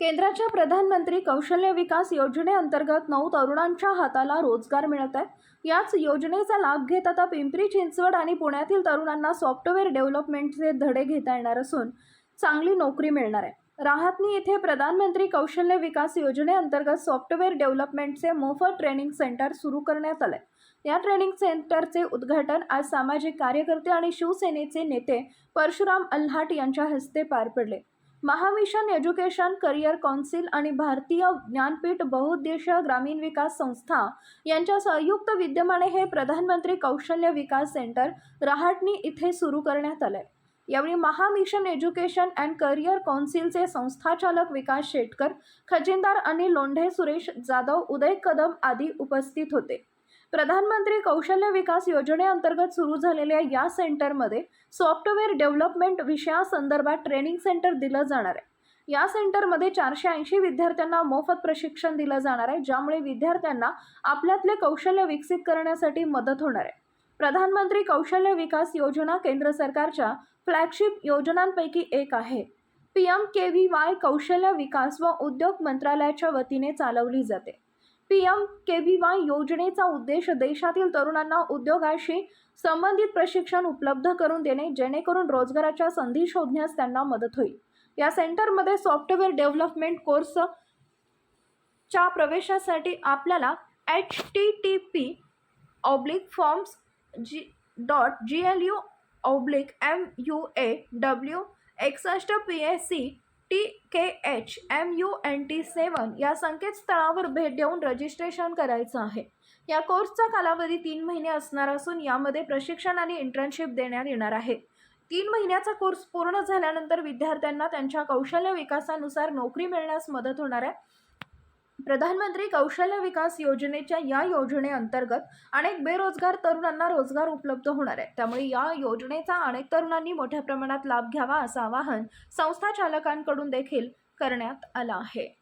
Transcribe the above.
केंद्राच्या प्रधानमंत्री कौशल्य विकास योजनेअंतर्गत नऊ तरुणांच्या हाताला रोजगार मिळत आहे. याच योजनेचा लाभ घेत आता पिंपरी चिंचवड आणि पुण्यातील तरुणांना सॉफ्टवेअर डेव्हलपमेंटचे धडे घेता येणार असून चांगली नोकरी मिळणार आहे. राहतनी येथे प्रधानमंत्री कौशल्य विकास योजनेअंतर्गत सॉफ्टवेअर डेव्हलपमेंटचे मोफत ट्रेनिंग सेंटर सुरू करण्यात आले या ट्रेनिंग सेंटरचे उद्घाटन आज सामाजिक कार्यकर्ते आणि शिवसेनेचे नेते परशुराम अल्हाट यांच्या हस्ते पार पडले. महामिशन एज्युकेशन करिअर कौन्सिल आणि भारतीय ज्ञानपीठ बहुउद्देशीय ग्रामीण विकास संस्था यांच्या संयुक्त विद्यमाने हे प्रधानमंत्री कौशल्य विकास सेंटर रहाटणी इथे सुरू करण्यात आलंय. यावेळी महामिशन एज्युकेशन अँड करिअर कौन्सिलचे संस्थाचालक विकास शेटकर खजिनदार अनिल लोंढे सुरेश जाधव उदय कदम आदी उपस्थित होते. प्रधानमंत्री कौशल्य विकास योजनेअंतर्गत सुरू झालेल्या या सेंटरमध्ये सॉफ्टवेअर डेव्हलपमेंट विषयासंदर्भात ट्रेनिंग सेंटर दिलं जाणार आहे. या सेंटरमध्ये चारशे ऐंशी विद्यार्थ्यांना मोफत प्रशिक्षण दिलं जाणार आहे ज्यामुळे विद्यार्थ्यांना आपल्यातले कौशल्य विकसित करण्यासाठी मदत होणार आहे. प्रधानमंत्री कौशल्य विकास योजना केंद्र सरकारच्या फ्लॅगशिप योजनांपैकी एक आहे. P M K V Y कौशल्य विकास व उद्योग मंत्रालयाच्या वतीने चालवली जाते. P M K V Y योजनेचा उद्देश देशातील तरुणांना उद्योगाशी संबंधित प्रशिक्षण उपलब्ध करून देणे जेणेकरून रोजगाराच्या संधी शोधण्यास त्यांना मदत होईल. या सेंटरमध्ये सॉफ्टवेअर डेव्हलपमेंट कोर्स च्या प्रवेशासाठी आपल्याला H T T P oblique forms G dot G L U oblique M U A W एकसष्ट P S C T K H M U N T seven या संकेतस्थळावर भेट देऊन रजिस्ट्रेशन करायचं आहे. या कोर्सचा कालावधी तीन महिने असणार असून यामध्ये प्रशिक्षण आणि इंटर्नशिप देण्यात येणार आहे. तीन महिन्याचा कोर्स पूर्ण झाल्यानंतर विद्यार्थ्यांना त्यांच्या कौशल्य विकासानुसार नोकरी मिळण्यास मदत होणार आहे. प्रधानमंत्री कौशल्य विकास योजनेच्या या योजनेअंतर्गत अनेक बेरोजगार तरुणांना रोजगार उपलब्ध होणार आहे. त्यामुळे या योजनेचा अनेक तरुणांनी मोठ्या प्रमाणात लाभ घ्यावा असं आवाहन संस्था चालकांकडून देखील करण्यात आलं आहे.